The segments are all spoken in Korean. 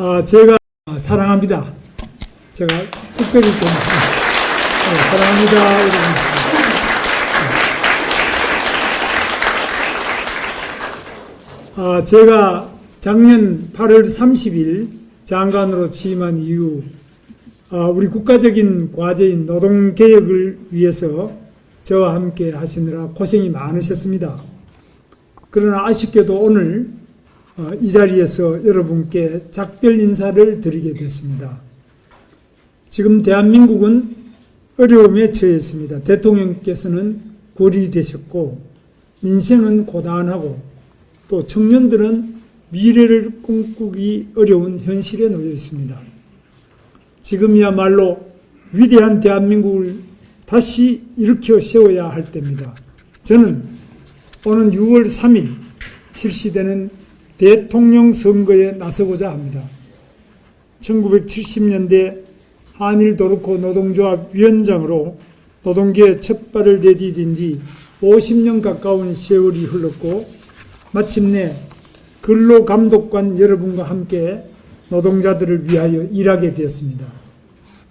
아, 제가 사랑합니다. 제가 특별히 좀 네, 사랑합니다. 이러고 아, 제가 작년 8월 30일 장관으로 취임한 이후 아, 우리 국가적인 과제인 노동개혁을 위해서 저와 함께 하시느라 고생이 많으셨습니다. 그러나 아쉽게도 오늘 어, 이 자리에서 여러분께 작별 인사를 드리게 됐습니다. 지금 대한민국은 어려움에 처했습니다. 대통령께서는 고리되셨고 민생은 고단하고 또 청년들은 미래를 꿈꾸기 어려운 현실에 놓여 있습니다. 지금이야말로 위대한 대한민국을 다시 일으켜 세워야 할 때입니다. 저는 오는 6월 3일 실시되는 대통령 선거에 나서고자 합니다. 1970년대 한일 도르코 노동조합 위원장으로 노동계에 첫 발을 내디딘 뒤 50년 가까운 세월이 흘렀고 마침내 근로감독관 여러분과 함께 노동자들을 위하여 일하게 되었습니다.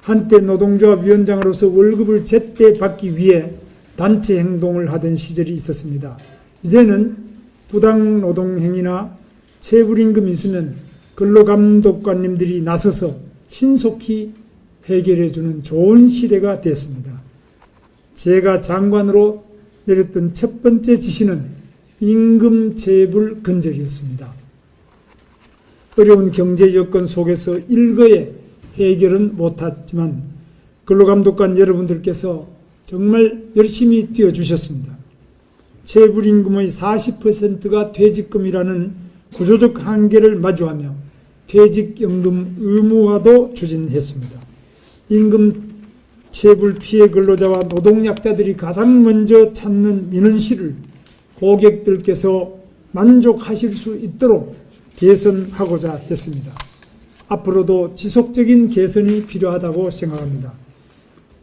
한때 노동조합 위원장으로서 월급을 제때 받기 위해 단체 행동을 하던 시절이 있었습니다. 이제는 부당 노동 행위나 체불임금 있으면 근로감독관님들이 나서서 신속히 해결해주는 좋은 시대가 됐습니다. 제가 장관으로 내렸던 첫 번째 지시는 임금 체불 근절이었습니다. 어려운 경제 여건 속에서 일거에 해결은 못했지만 근로감독관 여러분들께서 정말 열심히 뛰어주셨습니다. 체불임금의 40%가 퇴직금이라는 구조적 한계를 마주하며 퇴직연금 의무화도 추진했습니다. 임금 체불 피해 근로자와 노동약자들이 가장 먼저 찾는 민원실을 고객들께서 만족하실 수 있도록 개선하고자 했습니다. 앞으로도 지속적인 개선이 필요하다고 생각합니다.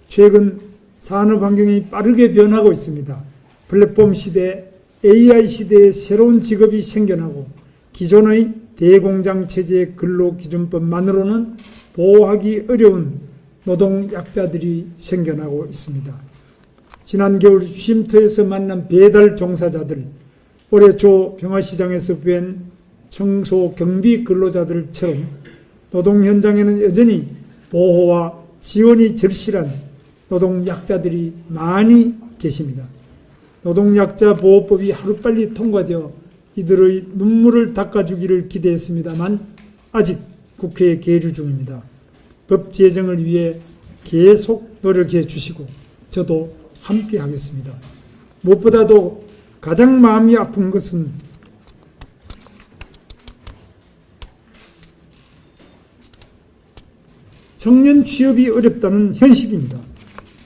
최근 산업 환경이 빠르게 변하고 있습니다. 플랫폼 시대, AI 시대에 새로운 직업이 생겨나고 기존의 대공장 체제 근로 기준법만으로는 보호하기 어려운 노동 약자들이 생겨나고 있습니다. 지난 겨울 쉼터에서 만난 배달 종사자들, 올해 초 평화시장에서 뵌 청소 경비 근로자들처럼 노동 현장에는 여전히 보호와 지원이 절실한 노동 약자들이 많이 계십니다. 노동약자 보호법이 하루빨리 통과되어 이들의 눈물을 닦아주기를 기대했습니다만 아직 국회에 계류 중입니다. 법 제정을 위해 계속 노력해 주시고 저도 함께 하겠습니다. 무엇보다도 가장 마음이 아픈 것은 청년 취업이 어렵다는 현실입니다.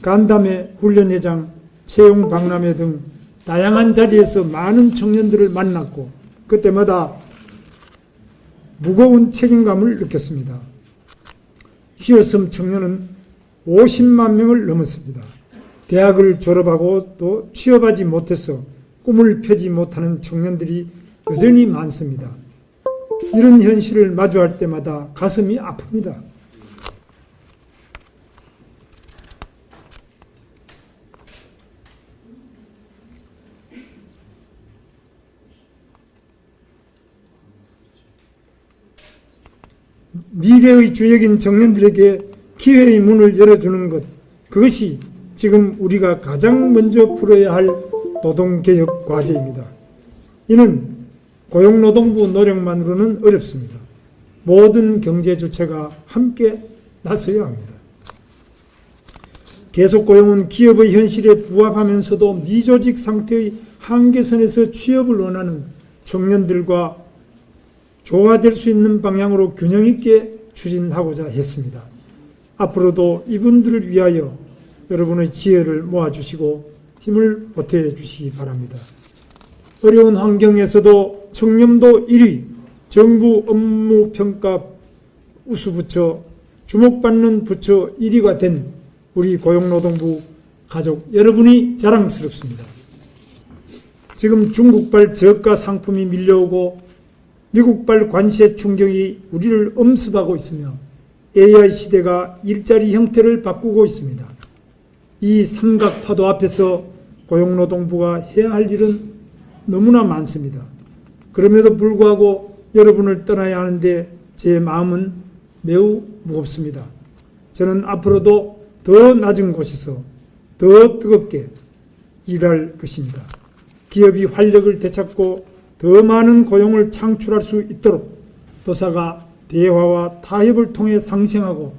간담회, 훈련회장, 채용 박람회 등 다양한 자리에서 많은 청년들을 만났고 그때마다 무거운 책임감을 느꼈습니다. 휴어섬 청년은 50만 명을 넘었습니다. 대학을 졸업하고 또 취업하지 못해서 꿈을 펴지 못하는 청년들이 여전히 많습니다. 이런 현실을 마주할 때마다 가슴이 아픕니다. 미래의 주역인 청년들에게 기회의 문을 열어주는 것, 그것이 지금 우리가 가장 먼저 풀어야 할 노동개혁 과제입니다. 이는 고용노동부 노력만으로는 어렵습니다. 모든 경제 주체가 함께 나서야 합니다. 계속 고용은 기업의 현실에 부합하면서도 미조직 상태의 한계선에서 취업을 원하는 청년들과 조화될 수 있는 방향으로 균형 있게 추진하고자 했습니다. 앞으로도 이분들을 위하여 여러분의 지혜를 모아주시고 힘을 보태 주시기 바랍니다. 어려운 환경에서도 청렴도 1위, 정부 업무 평가 우수부처, 주목받는 부처 1위가 된 우리 고용노동부 가족 여러분이 자랑스럽습니다. 지금 중국발 저가 상품이 밀려오고 미국발 관세 충격이 우리를 엄습하고 있으며 AI 시대가 일자리 형태를 바꾸고 있습니다. 이 삼각 파도 앞에서 고용노동부가 해야 할 일은 너무나 많습니다. 그럼에도 불구하고 여러분을 떠나야 하는데 제 마음은 매우 무겁습니다. 저는 앞으로도 더 낮은 곳에서 더 뜨겁게 일할 것입니다. 기업이 활력을 되찾고 더 많은 고용을 창출할 수 있도록 도사가 대화와 타협을 통해 상생하고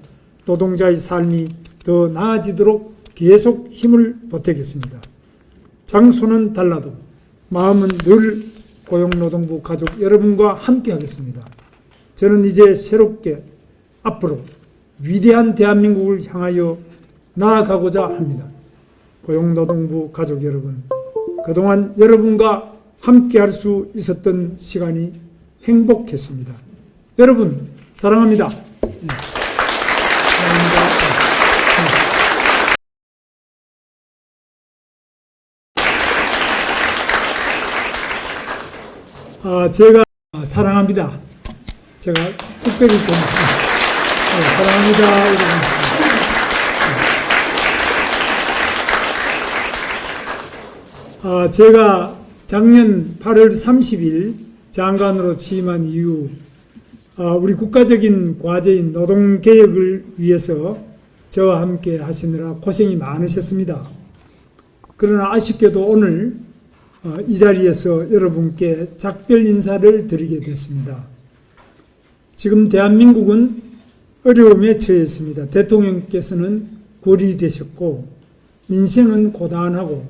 노동자의 삶이 더 나아지도록 계속 힘을 보태겠습니다. 장소는 달라도 마음은 늘 고용노동부 가족 여러분과 함께 하겠습니다. 저는 이제 새롭게 앞으로 위대한 대한민국을 향하여 나아가고자 합니다. 고용노동부 가족 여러분, 그동안 여러분과 함께 할 수 있었던 시간이 행복했습니다. 여러분, 사랑합니다. 네. 사랑합니다. 아, 제가 사랑합니다. 제가 특별히 좀 네, 사랑합니다. 아, 제가 작년 8월 30일 장관으로 취임한 이후 아, 우리 국가적인 과제인 노동개혁을 위해서 저와 함께 하시느라 고생이 많으셨습니다. 그러나 아쉽게도 오늘 어, 이 자리에서 여러분께 작별 인사를 드리게 됐습니다. 지금 대한민국은 어려움에 처해 있습니다. 대통령께서는 고리 되셨고 민생은 고단하고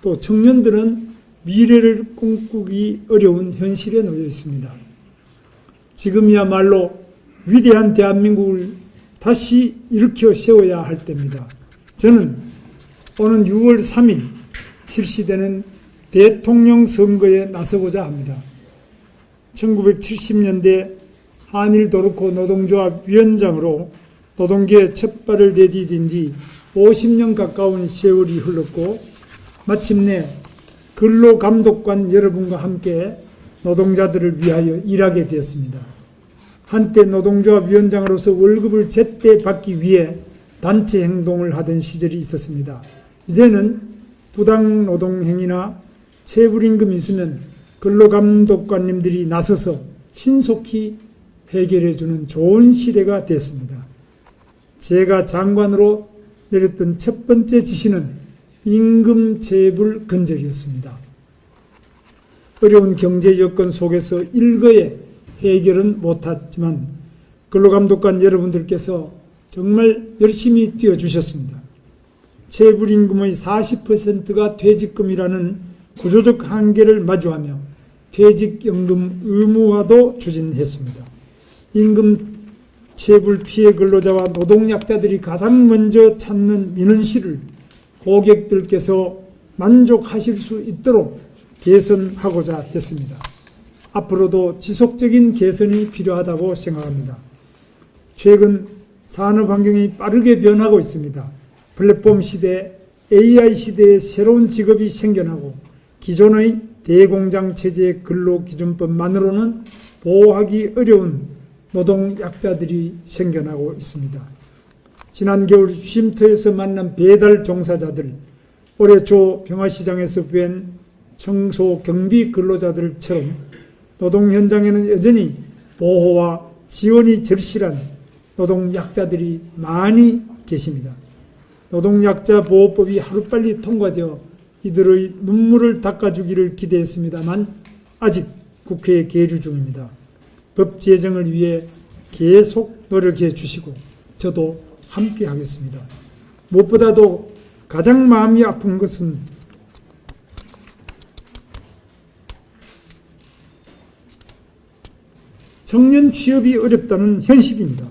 또 청년들은 미래를 꿈꾸기 어려운 현실에 놓여 있습니다. 지금이야말로 위대한 대한민국을 다시 일으켜 세워야 할 때입니다. 저는 오는 6월 3일 실시되는 대통령 선거에 나서고자 합니다. 1970년대 한일 도르코 노동조합 위원장으로 노동계에 첫 발을 내디딘 뒤 50년 가까운 세월이 흘렀고 마침내 근로감독관 여러분과 함께 노동자들을 위하여 일하게 되었습니다. 한때 노동조합 위원장으로서 월급을 제때 받기 위해 단체 행동을 하던 시절이 있었습니다. 이제는 부당 노동 행위나 체불임금이 있으면 근로감독관님들이 나서서 신속히 해결해주는 좋은 시대가 됐습니다. 제가 장관으로 내렸던 첫 번째 지시는 임금 체불 근절이었습니다. 어려운 경제 여건 속에서 일거에 해결은 못했지만 근로감독관 여러분들께서 정말 열심히 뛰어주셨습니다. 체불임금의 40%가 퇴직금이라는 구조적 한계를 마주하며 퇴직연금 의무화도 추진했습니다. 임금 체불 피해 근로자와 노동약자들이 가장 먼저 찾는 민원실을 고객들께서 만족하실 수 있도록 개선하고자 했습니다. 앞으로도 지속적인 개선이 필요하다고 생각합니다. 최근 산업 환경이 빠르게 변하고 있습니다. 플랫폼 시대, AI 시대에 새로운 직업이 생겨나고 기존의 대공장 체제 근로 기준법만으로는 보호하기 어려운 노동 약자들이 생겨나고 있습니다. 지난 겨울 쉼터에서 만난 배달 종사자들, 올해 초 평화시장에서 뵌 청소 경비 근로자들처럼 노동 현장에는 여전히 보호와 지원이 절실한 노동 약자들이 많이 계십니다. 노동약자 보호법이 하루빨리 통과되어 이들의 눈물을 닦아주기를 기대했습니다만 아직 국회에 계류 중입니다. 법 제정을 위해 계속 노력해 주시고 저도 함께 하겠습니다. 무엇보다도 가장 마음이 아픈 것은 청년 취업이 어렵다는 현실입니다.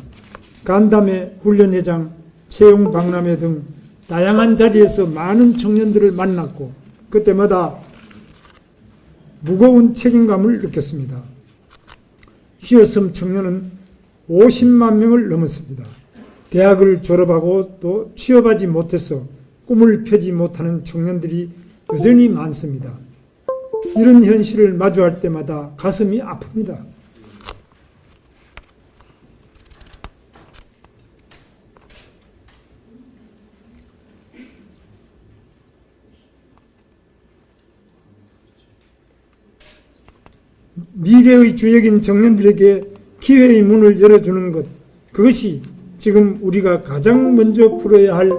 간담회, 훈련회장, 채용 박람회 등 다양한 자리에서 많은 청년들을 만났고 그때마다 무거운 책임감을 느꼈습니다. 휴어섬 청년은 50만 명을 넘었습니다. 대학을 졸업하고 또 취업하지 못해서 꿈을 펴지 못하는 청년들이 여전히 많습니다. 이런 현실을 마주할 때마다 가슴이 아픕니다. 미래의 주역인 청년들에게 기회의 문을 열어주는 것, 그것이 지금 우리가 가장 먼저 풀어야 할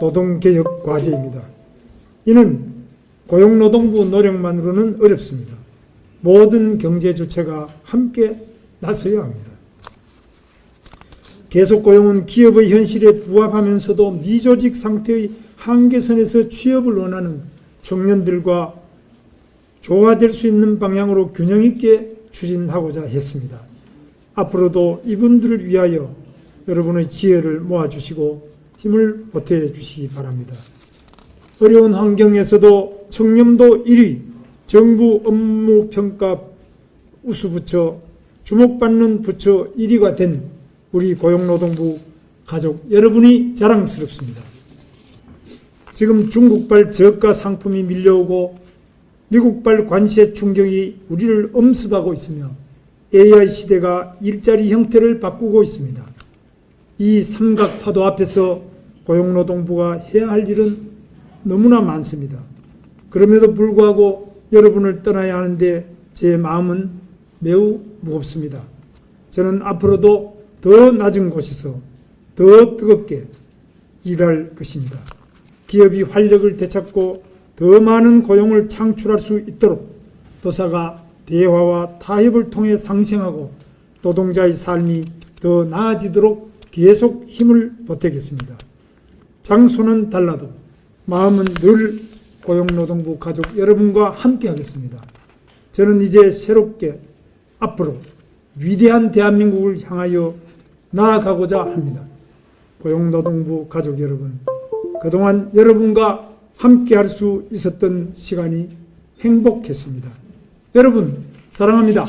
노동개혁 과제입니다. 이는 고용노동부 노력만으로는 어렵습니다. 모든 경제 주체가 함께 나서야 합니다. 계속 고용은 기업의 현실에 부합하면서도 미조직 상태의 한계선에서 취업을 원하는 청년들과 조화될 수 있는 방향으로 균형 있게 추진하고자 했습니다. 앞으로도 이분들을 위하여 여러분의 지혜를 모아주시고 힘을 보태 주시기 바랍니다. 어려운 환경에서도 청렴도 1위, 정부 업무 평가 우수부처, 주목받는 부처 1위가 된 우리 고용노동부 가족 여러분이 자랑스럽습니다. 지금 중국발 저가 상품이 밀려오고 미국발 관세 충격이 우리를 엄습하고 있으며 AI 시대가 일자리 형태를 바꾸고 있습니다. 이 삼각 파도 앞에서 고용노동부가 해야 할 일은 너무나 많습니다. 그럼에도 불구하고 여러분을 떠나야 하는데 제 마음은 매우 무겁습니다. 저는 앞으로도 더 낮은 곳에서 더 뜨겁게 일할 것입니다. 기업이 활력을 되찾고 더 많은 고용을 창출할 수 있도록 도사가 대화와 타협을 통해 상생하고 노동자의 삶이 더 나아지도록 계속 힘을 보태겠습니다. 장소는 달라도 마음은 늘 고용노동부 가족 여러분과 함께 하겠습니다. 저는 이제 새롭게 앞으로 위대한 대한민국을 향하여 나아가고자 합니다. 고용노동부 가족 여러분, 그동안 여러분과 함께 할 수 있었던 시간이 행복했습니다. 여러분, 사랑합니다.